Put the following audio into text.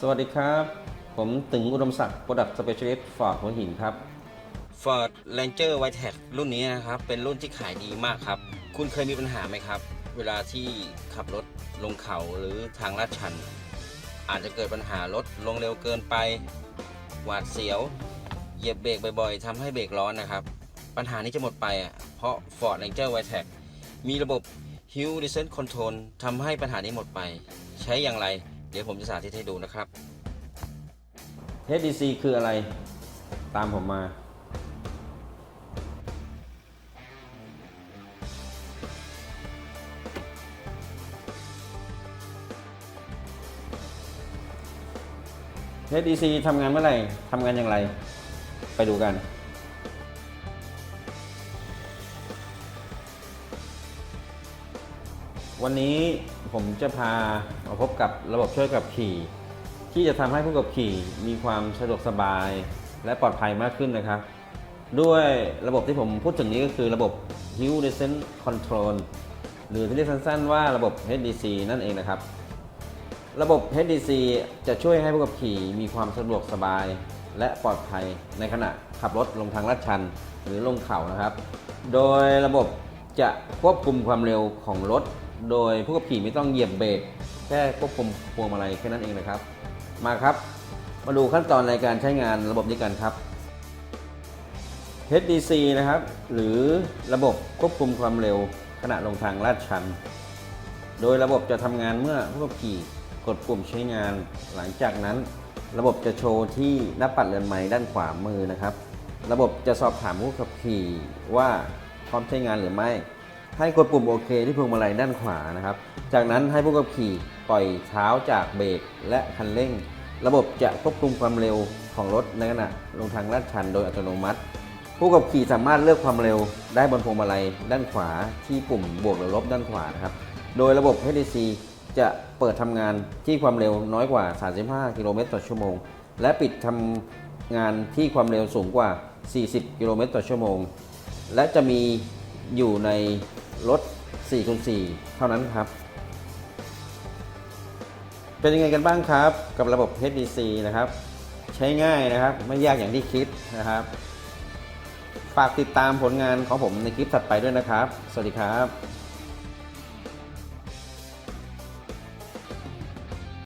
สวัสดีครับ ผมตึงอุดมศักดิ์ Product Specialist ฟอร์ดหัวหินครับ Ford Ranger w i t e c รุ่นนี้นะครับ เป็นรุ่นที่ขายดีมากครับ คุณเคยมีปัญหาไหมครับ เวลาที่ขับรถลงเขาหรือทางลาดชัน อาจจะเกิดปัญหารถลงเร็วเกินไป หวาดเสียว เหยียบเบรกบ่อยๆทำให้เบรกร้อนนะครับ ปัญหานี้จะหมดไปอะเพราะ Ford Ranger w i t e c มีระบบ Hill Descent Control ทำให้ปัญหานี้หมดไป ใช้อย่างไร เดี๋ยวผมจะสาธิตให้ดูนะครับ HDC คืออะไร ตามผมมา HDC ทำงานเมื่อไหร่ทำงานอย่างไร ไปดูกัน วันนี้ผมจะพามาพบกับระบบช่วยขับขี่ ที่จะทำให้ผู้ขับขี่มีความสะดวกสบายและปลอดภัยมากขึ้นนะครับ ด้วยระบบที่ผมพูดถึงนี้ก็คือระบบ Hill Descent Control หรือที่เรียกสั้นๆว่าระบบ HDC นั่นเองนะครับ ระบบ HDC จะช่วยให้ผู้ขับขี่มีความสะดวกสบาย และปลอดภัยในขณะขับรถลงทางลาดชันหรือลงเขานะครับ โดยระบบจะควบคุมความเร็วของรถ โดยผู้ขับขี่ไม่ต้องเหยียบเบรกแค่ควบคุมพวงมาลัยแค่นั้นเองนะครับ มาครับ มาดูขั้นตอนในการใช้งานระบบนี้กันครับ HDC นะครับ หรือระบบควบคุมความเร็วขณะลงทางลาดชัน โดยระบบจะทำงานเมื่อผู้ขับขี่กดปุ่มใช้งาน หลังจากนั้น ระบบจะโชว์ที่หน้าปัดเรือนไม้ด้านขวามือนะครับ ระบบจะสอบถามผู้ขับขี่ว่าพร้อมใช้งานหรือไม่ ให้กดปุ่มโอเคที่พวงมาลัยด้านขวานะครับ จากนั้นให้ผู้ขับขี่ปล่อยเท้าจากเบรกและคันเร่ง ระบบจะควบคุมความเร็วของรถในขณะลงทางลาดชันโดยอัตโนมัติ ผู้ขับขี่สามารถเลือกความเร็วได้บนพวงมาลัยด้านขวาที่ปุ่มบวกหรือลบด้านขวานะครับ โดยระบบ HDC จะเปิดทำงานที่ความเร็วน้อยกว่า 35 กิโลเมตรต่อชั่วโมง และปิดทำงานที่ความเร็วสูงกว่า 40 กิโลเมตรต่อชั่วโมง และจะมีอยู่ใน รถ4คูณ4เท่านั้นครับ เป็นยังไงกันบ้างครับ กับระบบ HDC นะครับ ใช้ง่ายนะครับ ไม่ยากอย่างที่คิดนะครับ ฝากติดตามผลงานของผมในคลิปถัดไปด้วยนะครับ สวัสดีครับ